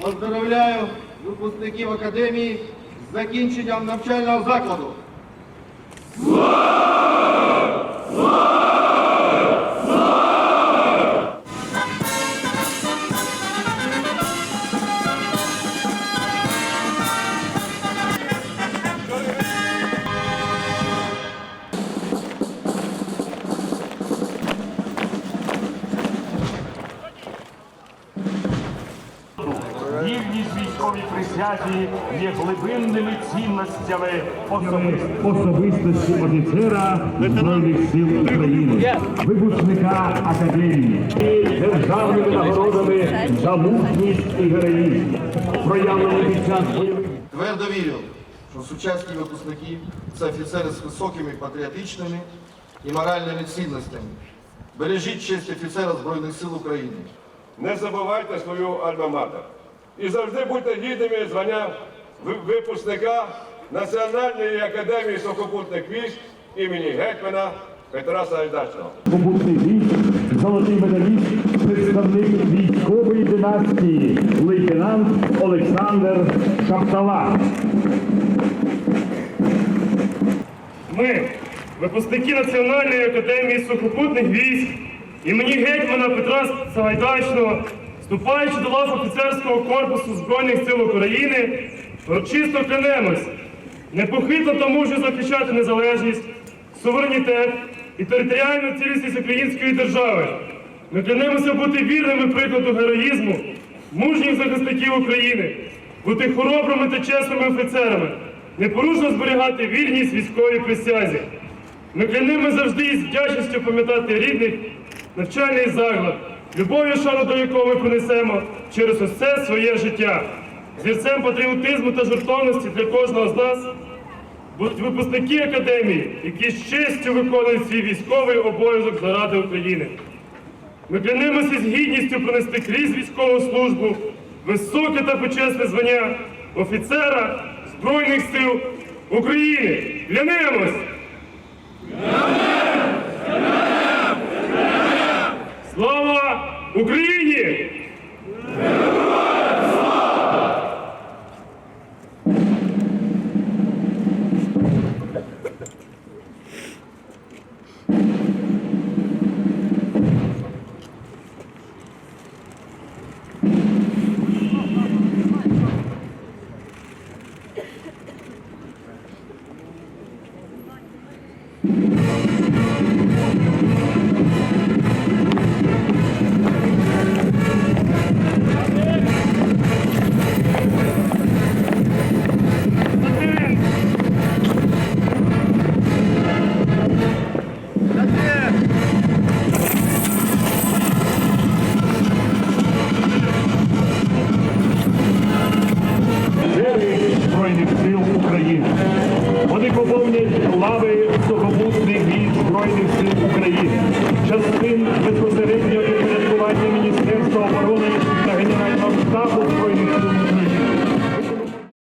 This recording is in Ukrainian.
Поздравляю випускників академії з закінченням навчального закладу. Військовій присязі є глибинними цінностями особистості. офіцера Збройних сил України, випускника академії, і державними нагородами за мужність і героїзм, проявлені під час бойових. Твердо вірю, що сучасні випускники це офіцери з високими патріотичними і моральними цінностями. Бережіть честь офіцера Збройних сил України. Не забувайте свою альма-матер. І завжди будьте гідними звання випускника Національної академії сухопутних військ імені гетьмана Петра Сагайдачного. Побутний військ, золотий медаліст, представник військової династії, лейтенант Олександр Шаптала. Ми, випускники Національної академії сухопутних військ імені гетьмана Петра Сагайдачного, вступаючи до лав офіцерського корпусу Збройних сил України, урочисто клянемось непохитно та мужньо захищати незалежність, суверенітет і територіальну цілісність української держави. Ми клянемося бути вірними прикладу героїзму, мужніх захисників України, бути хоробрими та чесними офіцерами, непорушно зберігати вірність військовій присязі. Ми клянемо завжди із вдячністю пам'ятати рідних, навчальний заклад, любов'ю шану до якого ми принесемо через усе своє життя. Зірцем патріотизму та жертовності для кожного з нас будуть випускники академії, які з честю виконують свій військовий обов'язок заради України. Ми клянемося з гідністю пронести крізь військову службу високе та почесне звання офіцера Збройних сил України. Клянемось! Україні! Вони поповнять лави сухопутних військ Збройних сил України, частин безпосереднього підпорядкування Міністерства оборони та Генерального штабу